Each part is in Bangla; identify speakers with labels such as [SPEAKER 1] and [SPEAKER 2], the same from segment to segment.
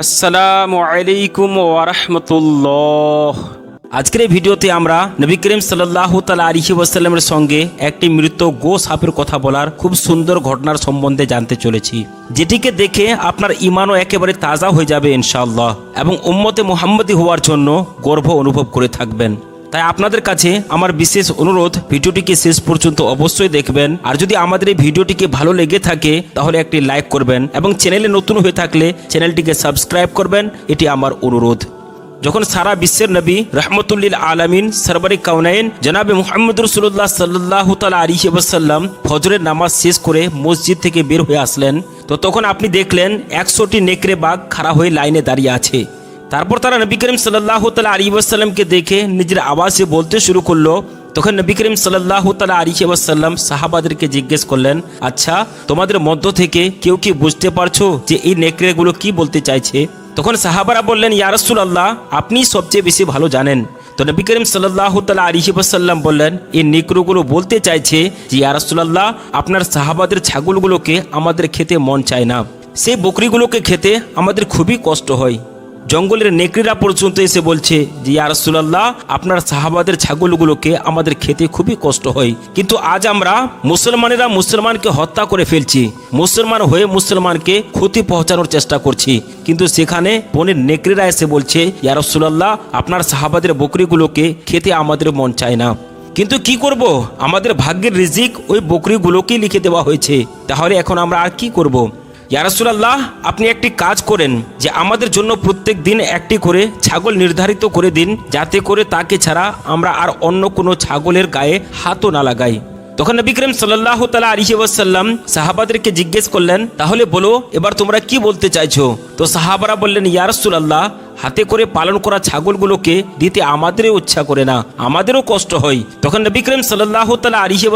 [SPEAKER 1] আসসালামু আলাইকুম ওয়ারহমতুল্লাহ আজকের ভিডিওতে আমরা নবী করিম সাল্লাহ তালা আলিহি ওয়াসাল্লামের সঙ্গে একটি মৃত গো সাপের কথা বলার খুব সুন্দর ঘটনার সম্বন্ধে জানতে চলেছি, যেটিকে দেখে আপনার ইমানও একেবারে তাজা হয়ে যাবে ইনশাআল্লাহ এবং উম্মতে মোহাম্মদী হওয়ার জন্য গর্ব অনুভব করে থাকবেন। তাই আপনাদের কাছে আমার বিশেষ অনুরোধ, ভিডিওটিকে শেষ পর্যন্ত অবশ্যই দেখবেন। আর যদি আমাদের এই ভিডিওটিকে ভালো লেগে থাকে, তাহলে একটি লাইক করবেন এবং চ্যানেলে নতুন হয়ে থাকলে চ্যানেলটিকে সাবস্ক্রাইব করবেন। এটি আমার অনুরোধ। যখন সারা বিশ্বের নবী রহমতুল্লিল আলমিন সরবরি কাউনাইন, জনাবে মুহাম্মদ রসুল্লাহ সাল্লাহ তালা আলিহি ওসাল্লাম ফজরের নামাজ শেষ করে মসজিদ থেকে বের হয়ে আসলেন, তো তখন আপনি দেখলেন একশোটি নেকড়ে বাঘ খাড়া হয়ে লাইনে দাঁড়িয়ে আছে। তারপর তারা নবী করিম সাল্লাহ তালা আলী ওয়াসাল্লামকে দেখে নিজের আওয়াজে বলতে শুরু করল। তখন নবী করিম সাল্লাহ তালা আলী ওয়াসাল্লাম সাহাবাদেরকে জিজ্ঞেস করলেন আচ্ছা তোমাদের মধ্য থেকে কেউ কি বুঝতে পারছ যে এই নেকড়েগুলো কি বলতে চাইছে? তখন সাহাবারা বললেন ইয়ারসুল আল্লাহ আপনি সবচেয়ে বেশি ভালো জানেন। তো নবী করিম সাল্লাহ তালা আলী ওয়াসাল্লাম বললেন, এই নেকড়েগুলো বলতে চাইছে যে ইয়ারসুল্লাহ আপনার সাহাবাদের ছাগলগুলোকে আমাদের খেতে মন চায় না। সেই বকরিগুলোকে খেতে আমাদের খুবই কষ্ট হয়। জঙ্গলের নেকড়িরা পর্যন্ত এসে বলছে যে, ইয়া রাসূলুল্লাহ, আপনার সাহাবাদের ছাগলগুলোকে আমাদের খেতে খুবই কষ্ট হয়। কিন্তু আজ আমরা মুসলমানেরা মুসলমানকে হত্যা করে ফেলছি। মুসলমান হয়ে মুসলমানকে ক্ষতি পৌঁছানোর চেষ্টা করছি। কিন্তু সেখানে বনের নেকড়িরা এসে বলছে, ইয়া রাসূলুল্লাহ, আপনার সাহাবাদের বকরিগুলোকে খেতে আমাদের মন চায় না। কিন্তু কি করব? আমাদের ভাগ্যের রিজিক ওই বকরিগুলোকেই লিখে দেওয়া হয়েছে। তাহলে এখন আমরা আর কি করব। ইয়ারাসুলাল্লাহ আপনি একটি কাজ করেন যে আমাদের জন্য প্রত্যেক দিন একটি করে ছাগল নির্ধারিত করে দিন, যাতে করে তাকে ছাড়া আমরা আর অন্য কোনো ছাগলের গায়ে হাতও না লাগাই। তখন নবী করিম সাল্লাহ তালা আলিহি সাহাবাদেরকে জিজ্ঞেস করলেন, তাহলে বলো, এবার তোমরা কি বলতে চাইছো? তো সাহাবারা বললেন ইয়ারসুলাল্লাহ হাতে করে পালন করা ছাগলগুলোকে দিতে আমাদেরও ইচ্ছা করে না, আমাদেরও কষ্ট হয়। তখন নবী করিম সাল্লাহ তালা আলিহি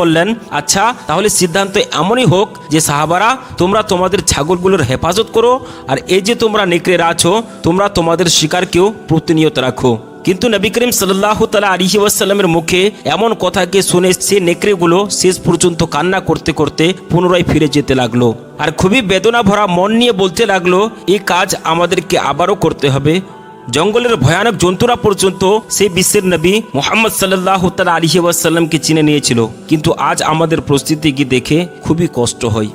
[SPEAKER 1] বললেন আচ্ছা তাহলে সিদ্ধান্ত এমনই হোক যে সাহাবারা, তোমরা তোমাদের ছাগলগুলোর হেফাজত করো, আর এই যে তোমরা নেকড়েরা আছো, তোমরা তোমাদের শিকারকেও প্রতিনিয়ত রাখো। কিন্তু নবী করিম সাল্লাহ তালা আলিহি ওয়াসাল্লামের মুখে এমন কথাকে শুনে সে নেকড়েগুলো শেষ পর্যন্ত কান্না করতে করতে পুনরায় ফিরে যেতে লাগল। আর খুবই বেদনা ভরা মন নিয়ে বলতে লাগল এই কাজ আমাদেরকে আবারও করতে হবে। জঙ্গলের ভয়ানক জন্তুরা পর্যন্ত সেই বিশ্বের নবী মোহাম্মদ সাল্লাহ তালা আলিহি ওয়াসাল্লামকে চিনে নিয়েছিল। কিন্তু আজ আমাদের পরিস্থিতিকে দেখে খুবই কষ্ট হয়।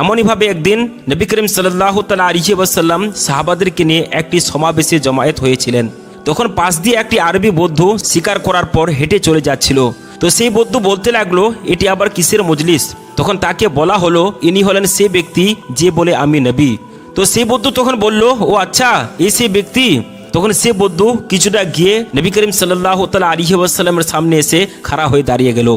[SPEAKER 1] এমনইভাবে একদিন নবী করিম সাল্লাহ তালা আলিহি ওয়াসাল্লাম সাহাবাদেরকে নিয়ে একটি সমাবেশে জমায়েত হয়েছিলেন। তখন পাশ দিয়ে একটি আরবি বৌদ্ধ শিকার করার পর হেঁটে চলে যাচ্ছিল। তো সেই বৌদ্ধ বলতে লাগল, এটি আবার কিসের মজলিস? তখন তাকে বলা হলো, ইনি হলেন সে ব্যক্তি যে বলে আমি নবী। তো সেই বৌদ্ধ তখন বলল, ও আচ্ছা এ সে ব্যক্তি? তখন সে বৌদ্ধ কিছুটা গিয়ে নবী করিম সাল্লাহ তাল আলিহি ওয়াসাল্লামের সামনে এসে খাড়া হয়ে দাঁড়িয়ে গেল।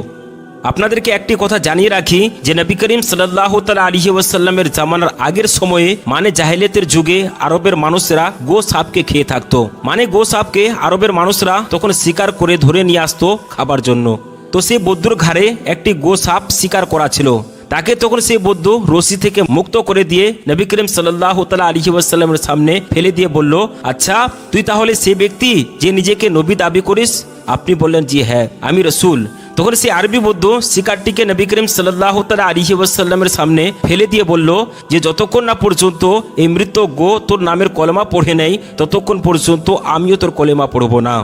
[SPEAKER 1] আপনাদেরকে একটি কথা জানিয়ে রাখি যে নবী করিম সাল্লাহ তালা আলিহি ওয়াসাল্লামের জামানার আগের সময়ে মানে জাহেলিয়াতের যুগে আরবের মানুষরা গো সাপকে খেয়ে থাকতো। মানে গো সাপকে আরবের মানুষরা তখন শিকার করে ধরে নিয়ে আসতো খাবার জন্য। তো সেই বৌদ্ধর ঘাড়ে একটি গো সাপ শিকার করা ছিল। তাকে তখন সেই বৌদ্ধ রশি থেকে মুক্ত করে দিয়ে নবী করিম সাল্লাহ তালা আলিহি ওয়াসাল্লামের সামনে ফেলে দিয়ে বলল আচ্ছা তুই তাহলে সে ব্যক্তি যে নিজেকে নবী দাবি করিস? আপনি বললেন, জি হ্যাঁ আমি রসুল। তখন সেই আরবি বৌদ্ধ শিকারটিকে নবী করিম সাল্লাহ তালা আলিহি ওয়াসাল্লামের সামনে ফেলে দিয়ে বলল যে, যতক্ষণ না পর্যন্ত এই মৃত গো তোর নামের কলেমা পড়ে নেই, ততক্ষণ পর্যন্ত আমিও তোর কলেমা পড়ব না।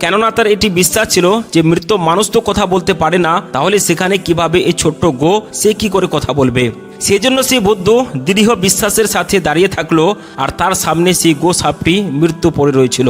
[SPEAKER 1] কেননা তার এটি বিশ্বাস ছিল যে, মৃত মানুষ তো কথা বলতে পারে না, তাহলে সেখানে কীভাবে এই ছোট্ট গো সে কি করে কথা বলবে? সেজন্য সেই বৌদ্ধ দৃঢ় বিশ্বাসের সাথে দাঁড়িয়ে থাকল আর তার সামনে সেই গো সাপটি মৃত্যু পড়ে রয়েছিল।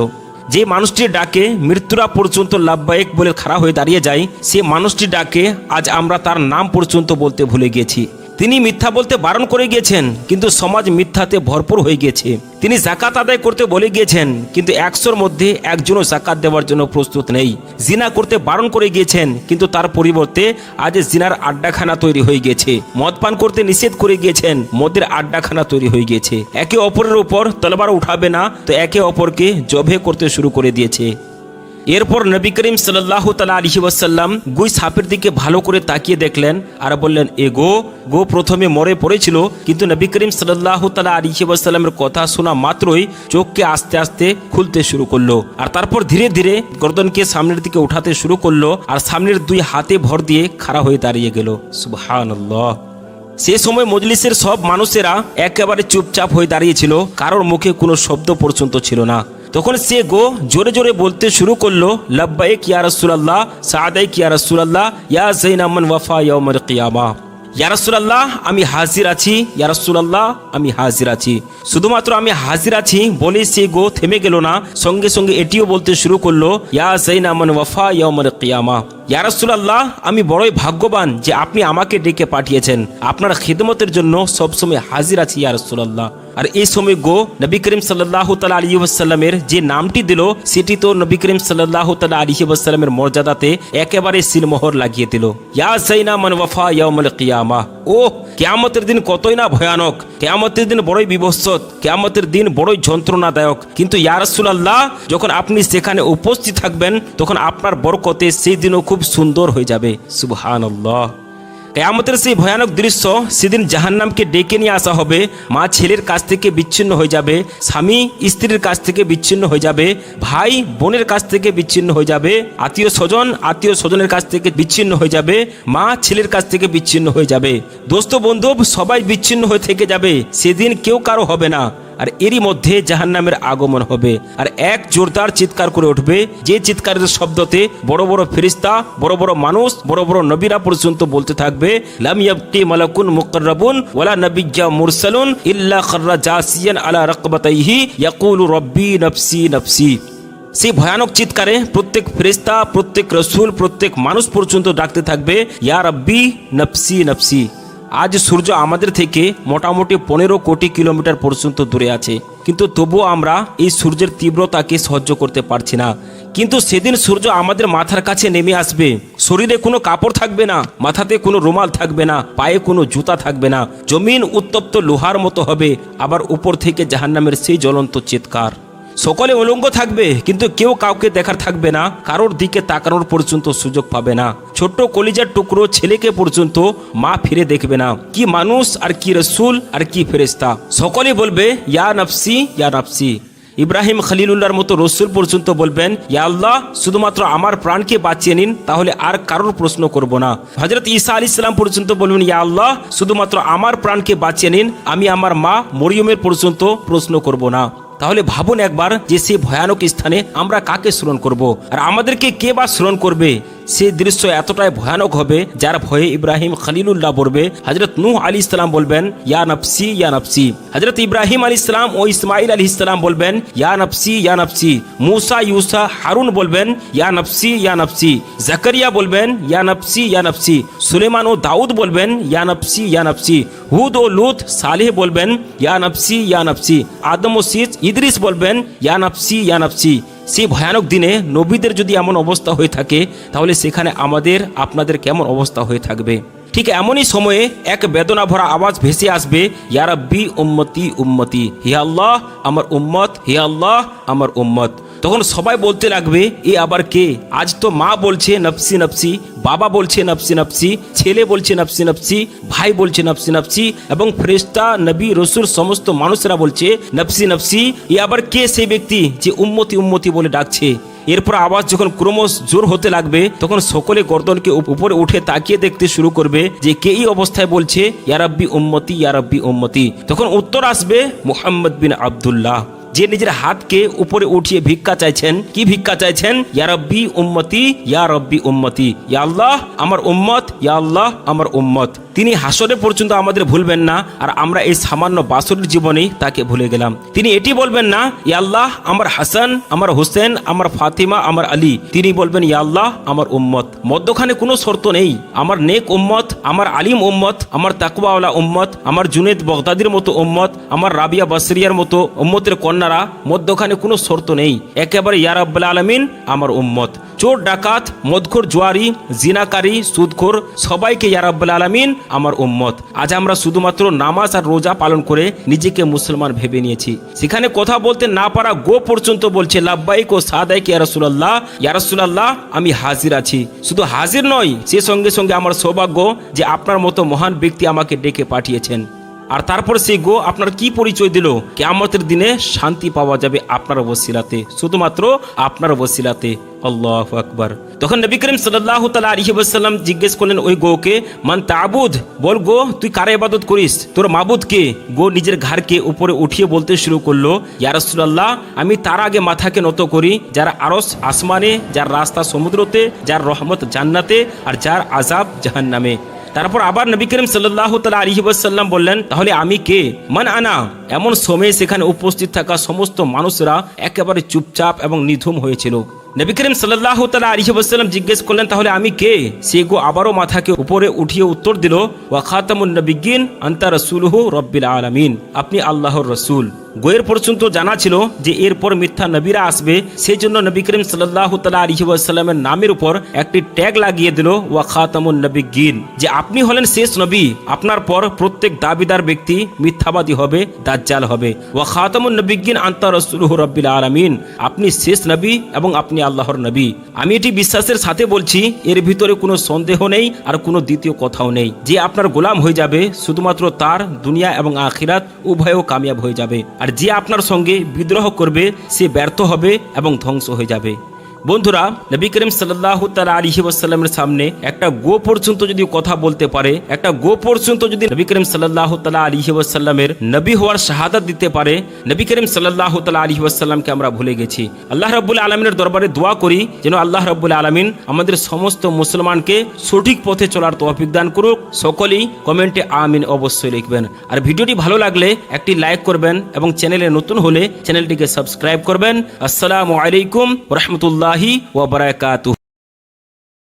[SPEAKER 1] যে মানুষটির ডাকে, মৃত্যুরা পর্যন্ত লাভবায়ক বলে খাড়া হয়ে দাঁড়িয়ে যায়, সে মানুষটির ডাকে, আজ আমরা তার নাম পর্যন্ত বলতে ভুলে গিয়েছি। তিনি মিথ্যা বলতে বারণ করে গিয়েছেন, কিন্তু সমাজ মিথ্যাতে ভরপুর হয়ে গিয়েছে। তিনি জাকাত আদায় করতে বলে গিয়েছেন, কিন্তু একশোর মধ্যে একজনও জাকাত দেওয়ার জন্য প্রস্তুত নেই। জিনা করতে বারণ করে গিয়েছেন, কিন্তু তার পরিবর্তে আজ জিনার আড্ডাখানা তৈরি হয়ে গিয়েছে। মদ পান করতে নিষেধ করে গিয়েছেন, মদের আড্ডাখানা তৈরি হয়ে গিয়েছে। একে অপরের উপর তলবার উঠাবে না, তো একে অপরকে জবে করতে শুরু করে দিয়েছে। এরপর নবী করিম সাল্লাহ তালা আলহি ওয়াসাল্লাম গুই সাপের দিকে ভালো করে তাকিয়ে দেখলেন আর বললেন, এ গো গো প্রথমে মরে পড়েছিল, কিন্তু নবী করিম সাল্লাহ তালা আলহি ওয়াসাল্লামের কথা শোনা মাত্রই চোখকে আস্তে আস্তে খুলতে শুরু করল আর তারপর ধীরে ধীরে গর্দনকে সামনের দিকে উঠাতে শুরু করল আর সামনের দুই হাতে ভর দিয়ে খাড়া হয়ে দাঁড়িয়ে গেল। সুবহানাল্লাহ। সে সময় মজলিসের সব মানুষেরা একেবারে চুপচাপ হয়ে দাঁড়িয়েছিল, কারোর মুখে কোনো শব্দ পর্যন্ত ছিল না। তখন সে গো জোরে জোরে বলতে শুরু করল, লব্বাইক ইয়া রাসূলুল্লাহ, সাদাইক ইয়া রাসূলুল্লাহ, ইয়া জাইনামান ওয়াফা ইয়াউমাল কিয়ামা। ইয়ারসুল্লাহ আমি হাজির আছি ইয়ারসুল্লাহ আমি হাজির আছি। শুধুমাত্র আমি হাজির আছি বলে সে গো থেমে গেল না, সঙ্গে সঙ্গে এটিও বলতে শুরু করল, ইয়া জৈন আমন ওয়াফা ইয়ামর কিয়ামা। ইয়ারসুলাল্লাহ আমি বড়ই ভাগ্যবান যে আপনি আমাকে ডেকে পাঠিয়েছেন। আপনার খিদমতের জন্য সবসময় হাজির আছি ইয়ারসুল্লাহ আর এই সময় গো, নবী করিম সাল্লাহ তালা আলী যে নামটি দিল, সেটি তো নবী করিম সাল্লাহ তালা আলী মর্যাদাতে একেবারে সিলমোহর লাগিয়ে দিল। ইয়া সাইনা মান ওয়াফা ইয়াউমাল কিয়ামা। ও কেয়ামতের দিন কতই না ভয়ানক, কেয়ামতের দিন বড়ই বিভৎসত, কেয়ামতের দিন বড়ই যন্ত্রণাদায়ক। কিন্তু ইয়ারসুল আল্লাহ যখন আপনি সেখানে উপস্থিত থাকবেন, তখন আপনার বরকতে সেই দিনও খুব সুন্দর হয়ে যাবে। সুবহানাল্লাহ। কেয়ামতের সেই ভয়ানক দৃশ্য সেদিন জাহান্নামকে ডেকে নিয়ে আসা হবে। মা ছেলের কাছ থেকে বিচ্ছিন্ন হয়ে যাবে, স্বামী স্ত্রীর কাছ থেকে বিচ্ছিন্ন হয়ে যাবে, ভাই বোনের কাছ থেকে বিচ্ছিন্ন হয়ে যাবে, আত্মীয় স্বজন আত্মীয় স্বজনের কাছ থেকে বিচ্ছিন্ন হয়ে যাবে, মা ছেলের কাছ থেকে বিচ্ছিন্ন হয়ে যাবে। দোস্ত বন্ধু, সবাই বিচ্ছিন্ন হয়ে থেকে যাবে, সেদিন কেউ কারও হবে না। আর এরই মধ্যে জাহান্নামের আগমন হবে। আর এক জোরদার চিৎকার করে উঠবে, যে চিৎকারের শব্দতে বড় বড় ফেরিস্তা বড় বড় মানুষ, বড় বড় নবীরা পর্যন্ত বলতে থাকবে, লাম ইয়াবকি মালাকুন মুকাররাবুন ওয়ালা নাবিয়্যা মুরসালুন ইল্লা খাররা জাসিয়ান আলা রাকবাতাইহি ইয়াকুলু রব্বি নফসি নফসি। সেই ভয়ানক চিৎকারে প্রত্যেক ফেরেস্তা প্রত্যেক রসুল, প্রত্যেক মানুষ পর্যন্ত ডাকতে থাকবে, ইয়া রব্বি নফসি নফসি। আজ সূর্য আমাদের থেকে মোটামুটি পনেরো কোটি কিলোমিটার পর্যন্ত দূরে আছে। কিন্তু তবুও আমরা এই সূর্যের তীব্রতাকে সহ্য করতে পারছি না। কিন্তু সেদিন সূর্য আমাদের মাথার কাছে নেমে আসবে। শরীরে কোনো কাপড় থাকবে না, মাথাতে কোনো রুমাল থাকবে না, পায়ে কোনো জুতা থাকবে না। জমিন উত্তপ্ত লোহার মতো হবে, আবার উপর থেকে জাহান্নামের সেই জ্বলন্ত চিৎকার। সকলে উলঙ্গ থাকবে, কিন্তু কেউ কাউকে দেখার থাকবে না, কারোর দিকে তাকানোর পর্যন্ত সুযোগ পাবে না। ছোট্ট কলিজার টুকরো ছেলেকে পর্যন্ত মা ফিরে দেখবে না। কি মানুষ, আর কি রসুল, আর কি ফেরেস্তা সকলে বলবে, ইয়া নফসি ইয়া নফসি। ইব্রাহিম খলিলুল্লাহর মতো রসুল পর্যন্ত বলবেন, ইয়া আল্লাহ, শুধুমাত্র আমার প্রাণকে বাঁচিয়ে নিন, তাহলে আর কারোর প্রশ্ন করব না। হজরত ঈসা আলি ইসলাম পর্যন্ত বলবেন, ইয়া আল্লাহ, শুধুমাত্র আমার প্রাণকে বাঁচিয়ে নিন, আমি আমার মা মরিয়মের পর্যন্ত প্রশ্ন করব না। তাহলে ভাবুন একবার যে সে ভয়ানক স্থানে আমরা কাকে স্মরণ করব? আর আমাদেরকে কে বা স্মরণ করবে? সেই দৃশ্য এতটাই ভয়ানক হবে, যার ভয়ে ইব্রাহিম খলিলুল্লাহ বলবে হজরত নূহ আলী ইসলাম বলবেন, ইয়া নফসি ইয়া নফসি। হজরত ইব্রাহিম আলী ইসলাম ও ইসমাইল আলী ইসলাম বলবেন, ইয়া নফসি ইয়া নফসি। মুসা, ইউসা, হারুন বলবেন, ইয়া নফসি ইয়া নফসি। জাকারিয়া বলবেন, ইয়া নফসি ইয়া নফসি। সুলেমান ও দাউদ বলবেন, ইয়া নফসি ইয়া নফসি। হুদ ও লুত, সালেহ বলবেন, ইয়া নফসি ইয়া নফসি। আদম ও সিজ ইদ্রিস বলবেন, ইয়া নফসি ইয়া নফসি। সেই ভয়ানক দিনে নবীদের যদি এমন অবস্থা হয়ে থাকে, তাহলে সেখানে আমাদের, আপনাদের কেমন অবস্থা হয়ে থাকবে? ঠিক এমনই সময়ে এক বেদনা ভরা আওয়াজ ভেসে আসবে ইয়ারাব্বি উম্মতি উম্মতি, হে আল্লাহ, আমার উম্মত হিয়াল্লাহ আমার উম্মত। তখন সবাই বলতে লাগবে, এ আবার কে? আজ তো মা বলছে, নফসি নফসি। বাবা বলছে, নফসি নফসি। ছেলে বলছে, নফসি নফসি। ভাই বলছে, নফসি নফসি। এবং ফ্রেস্তা নবী রসুর সমস্ত মানুষরা বলছে, নফসি নফসি। এ আবার কে সেই ব্যক্তি যে উম্মতি উম্মতি বলে ডাকছে? এরপর আওয়াজ যখন ক্রমশ জোর হতে লাগবে, তখন সকলে গর্দনকে উপরে উঠে তাকিয়ে দেখতে শুরু করবে যে কে এই অবস্থায় বলছে ইয়ারাব্বি উম্মতি ইয়ারাব্বি উম্মতি। তখন উত্তর আসবে, মুহাম্মদ বিন আব্দুল্লাহ। যে নিজের হাতকে উপরে উঠিয়ে ভিক্ষা চাইছেন, কি ভিক্ষা চাইছেন? ইয়ারব্বি উম্মতি ইয়ারব্বি উম্মতি। ইয়া আল্লাহ, আমার উম্মত, ইয়া আল্লাহ, আমার উম্মত। তিনি হাসরে পর্যন্ত আমাদের ভুলবেন না, আর আমরা এই সামান্য বাসরের জীবনেই তাকে ভুলে গেলাম। তিনি এটি বলবেন না ইয়া আল্লাহ, আমার হাসান, আমার হোসেন, আমার ফাতিমা, আমার আলী। তিনি বলবেন ইয়া আল্লাহ, আমার উম্মত। মধ্যখানে কোনো শর্ত নেই, আমার নেক উম্মত, আমার আলিম উম্মত, আমার তাকওয়াওয়ালা উম্মত, আমার জুনেদ বগদাদির মতো উম্মত, আমার রাবিয়া বাসরিয়ার মতো উম্মতের কন্যারা। মধ্যখানে কোনো শর্ত নেই, একেবারে, ইয়া রাব্বুল আলামিন, আমার উম্মত। চোর, ডাকাত, মদখোর, জুয়ারি, জিনাকারী, সুদখোর, সবাইকে ইয়া রাব্বুল আলামিন আমার উম্মত। আজ আমরা শুধুমাত্র নামাজ আর রোজা পালন করে নিজেকে মুসলমান ভেবে নিয়েছি। সেখানে কথা বলতে না পারা গো পর্যন্ত বলছে, লাব্বাইক ও সাদাইক ইয়া রাসূলুল্লাহ, ইয়া আমি হাজির আছি। শুধু হাজির নয়, সে সঙ্গে সঙ্গে আমার সৌভাগ্য যে আপনার মতো মহান ব্যক্তি আমাকে ডেকে পাঠিয়েছেন। আর তারপর সেই গো আপনার কি পরিচয় দিল? কেয়ামতের দিনে শান্তি পাওয়া যাবে আপনার বসিলাতে শুধুমাত্র আপনার বসিলাতে আল্লাহ আকবার। তখন নবী করিম সাল্লাহ তালা আলহিবাসাল্লাম জিজ্ঞেস করলেন, ওই গোকে, মান তাবুদ বল গো, তুই কারা ইবাদত করিস? তোর মাবুদ কে? গো নিজের ঘাড়কে উপরে উঠিয়ে বলতে শুরু করল ইয়ারসুল্লাহ আমি তার আগে মাথাকে নত করি, যার আরস আসমানে, যার রাস্তা সমুদ্রতে, যার রহমত জান্নাতে, আর যার আজাব জাহান্নামে। তারপর আবার নবী করিম সাল্লাহ তালা আলহি সাল্লাম বললেন, তাহলে আমি কে? মান আনা? এমন সময়ে সেখানে উপস্থিত থাকা সমস্ত মানুষরা একেবারে চুপচাপ এবং নিধুম হয়েছিল। নবী করিম সাল্লাহ তালা আলহি সাল্লাম জিজ্ঞেস করলেন, তাহলে আমি কে? সে গো আবারও মাথাকে উপরে উঠিয়ে উত্তর দিল, ওয়া খাতামুন নবিগিন আন্তা রসুলহু রব্বিল আলামিন। আপনি আল্লাহর রসুল। গোয়ের পর্যন্ত জানা ছিল যে এরপর মিথ্যা নবীরা আসবে, সেই জন্য নবী করিম সাল্লাহ তালা নামের উপর একটি ট্যাগ লাগিয়ে দিল, ওয়া খাতামুন নবী গিন যে আপনি হলেন শেষ নবী, আপনার পর প্রত্যেক দাবিদার ব্যক্তি মিথ্যাবাদী হবে, দাজ্জাল হবে। ওয়া খাতামুন নবী গিন আন্তা রসুলহ রব্বিল আলমিন, আপনি শেষ নবী এবং আপনি আল্লাহর নবী। আমি এটি বিশ্বাসের সাথে বলছি, এর ভিতরে কোনো সন্দেহ নেই আর কোনো দ্বিতীয় কথাও নেই। যে আপনার গোলাম হয়ে যাবে, শুধুমাত্র তার দুনিয়া এবং আখিরাত উভয়ও কামিয়াব হয়ে যাবে। আর যে আপনার সঙ্গে বিদ্রোহ করবে সে ব্যর্থ হবে এবং ধ্বংস হয়ে যাবে। বন্ধুরা, নবী করিম সাল্লাহ তালা আলহি ওয়াসাল্লামের সামনে একটা গো পর্যন্ত যদি কথা বলতে পারে, একটা গো পর্যন্ত যদি নবী করিম সাল্লাহ তালা আলহি ওয়াসাল্লামের নবী হওয়ার শাহাদাত দিতে পারে, নবী করিম সাল্লাহ তালা আলহি ওয়াসাল্লামকে আমরা ভুলে গেছি। আল্লাহ রব্বুল আলমিনের দরবারে দোয়া করি যেন আল্লাহ রব্বুল আলমিন আমাদের সমস্ত মুসলমানকে সঠিক পথে চলার তৌফিক দান করুক। সকলেই কমেন্টে আমিন অবশ্যই লিখবেন। আর ভিডিওটি ভালো লাগলে একটি লাইক করবেন এবং চ্যানেলে নতুন হলে চ্যানেলটিকে সাবস্ক্রাইব করবেন। আসসালামু আলাইকুম রহমতুল্লাহি। वरहमतुल्लाहि व बरकातहू